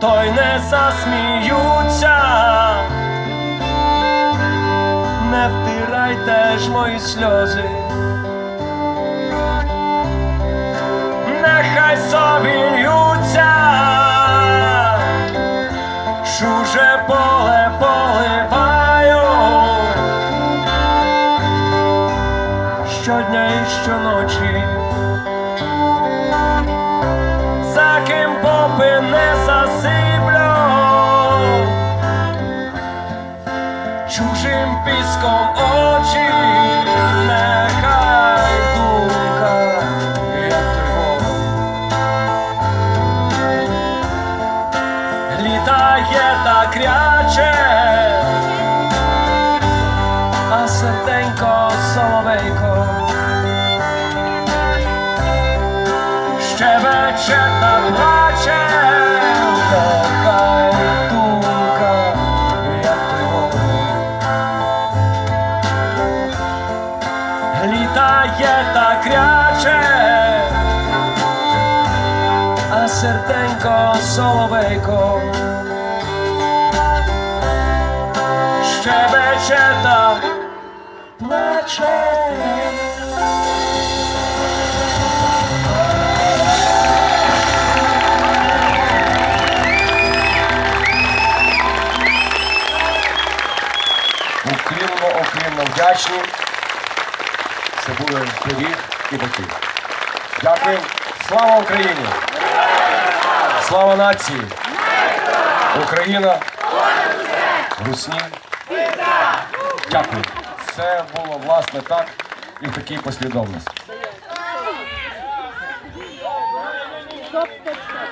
то й не засміються. Не втирайте ж мої сльози. Нехай собі чуже поле поливаю щодня і щоночі. Чужим піском очі, нехай думка, як тривога. Літає та кряче, а серденько соловейко. щебече та Кряче, а серденько соловейко. Щебече та плаче. Уклінно, уклінно вдячні. Це були пиріг і бики. Дякую. Слава Україні! Слава нації! Україна! Русні! Дякую. Це було власне так і в такій послідовності. Стоп, стоп, стоп.